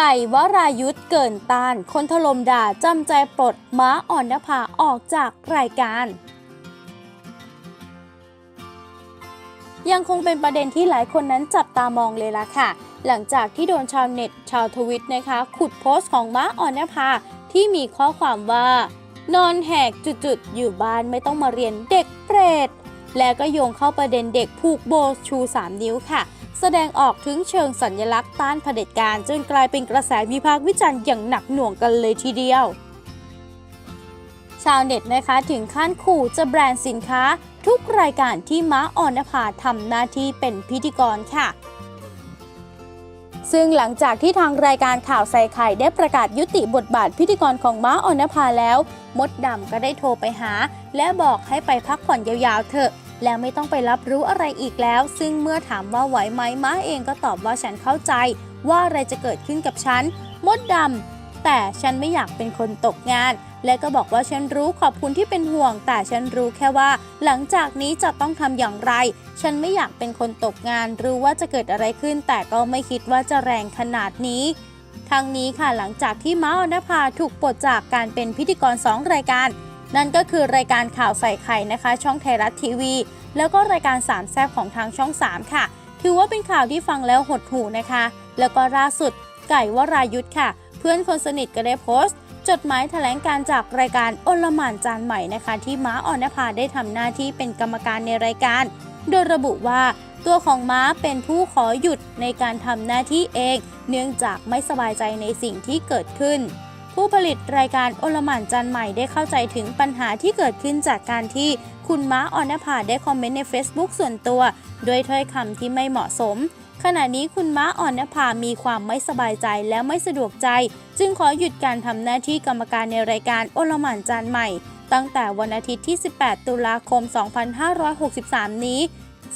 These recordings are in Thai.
ไก่วรายุทธเกินต้าน คนถล่มด่าจำใจปลดม้าอ่อนนภาออกจากรายการยังคงเป็นประเด็นที่หลายคนนั้นจับตามองเลยล่ะค่ะ หลังจากที่โดนชาวเน็ต ชาวทวิตนะคะ ขุดโพสต์ของม้าอ่อนนภาที่มีข้อความว่า นอนแหกจุดๆ อยู่บ้านไม่ต้องมาเรียนเด็กเปรต และก็โยงเข้าประเด็นเด็กผูกโบชู 3 นิ้วค่ะ แสดงออกถึงเชิงสัญลักษณ์ต้านเผด็จการจนกลายเป็นกระแสวิพากษ์วิจารณ์อย่างหนักหน่วงกันเลยทีเดียว ชาวเน็ตนะคะถึงขั้นขู่จะแบรนด์สินค้า ทุกรายการที่ม้าออนนภาทำหน้าที่เป็นพิธีกรค่ะซึ่งหลังจากที่ทางรายการข่าวใส่ไข่ได้ประกาศยุติบทบาทพิธีกรของม้าออนนภาแล้ว มดดำก็ได้โทรไปหา และบอกให้ไปพักผ่อนยาวๆเถอะ แล้วไม่ต้องไปรับรู้อะไรอีกแล้ว ซึ่งเมื่อถามว่าไหวไหมม้าเองก็ตอบว่าฉันเข้าใจ ว่าอะไรจะเกิดขึ้นกับฉัน มดดำแต่ฉันไม่อยากเป็นคนตกงาน และก็บอกว่าฉันรู้ขอบคุณที่เป็นห่วง แต่ฉันรู้แค่ว่า หลังจากนี้จะต้องทำอย่างไร ฉันไม่อยากเป็นคนตกงาน รู้ว่าจะเกิดอะไรขึ้น แต่ก็ไม่คิดว่าจะแรงขนาดนี้ทั้งนี้ค่ะหลังจากที่ม้าอนภาถูกปลดจากการเป็นพิธีกร 2 รายการ นั่นก็คือรายการข่าวใส่ไข่นะคะ ช่องไทยรัฐทีวี แล้วก็รายการสามแซบของทางช่อง 3 ค่ะ ถือว่าเป็นข่าวที่ฟังแล้วหดหูนะคะ แล้วก็ล่าสุดไก่วรายุทธค่ะ เพื่อนคนสนิทก็ได้โพสต์ จดหมายแถลงการจากรายการอลหม่านจานใหม่นะคะ ที่ม้าอ่อนนภาได้ทำหน้าที่เป็นกรรมการในรายการ โดยระบุว่าตัวของม้าเป็นผู้ขอหยุดในการทำหน้าที่เอง เนื่องจากไม่สบายใจในสิ่งที่เกิดขึ้น ผู้ผลิตรายการโอลหม่านจันใหม่ได้เข้าใจถึงปัญหาที่เกิดขึ้นจากการที่คุณม้าออนภาได้คอมเมนต์ใน Facebook ส่วนตัว ด้วยถ้อยคำที่ไม่เหมาะสม ขณะนี้คุณม้าอ่อนนภามีความไม่สบายใจและไม่สะดวกใจ จึงขอหยุดการทำหน้าที่กรรมการในรายการโอลหม่านจานใหม่ ตั้งแต่วันอาทิตย์ที่ 18 ตุลาคม 2563 นี้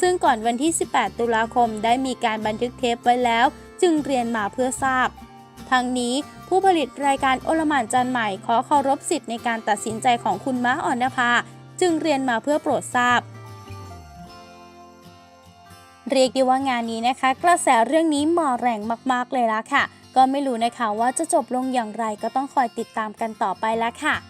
ซึ่งก่อนวันที่ 18 ตุลาคมได้มีการบันทึกเทปไว้แล้ว จึงเรียนมาเพื่อทราบ ทั้งนี้ผู้ผลิตรายการโอลมานจันใหม่ขอเคารพสิทธิ์ในการตัดสินใจของคุณม้าอ่อนนภาจึงเรียนมาเพื่อโปรดทราบ เรียกได้ว่างานนี้นะคะ กระแสเรื่องนี้มาแรงมากๆเลยละค่ะ ก็ไม่รู้นะคะว่าจะจบลงอย่างไรก็ต้องคอยติดตามกันต่อไปละค่ะ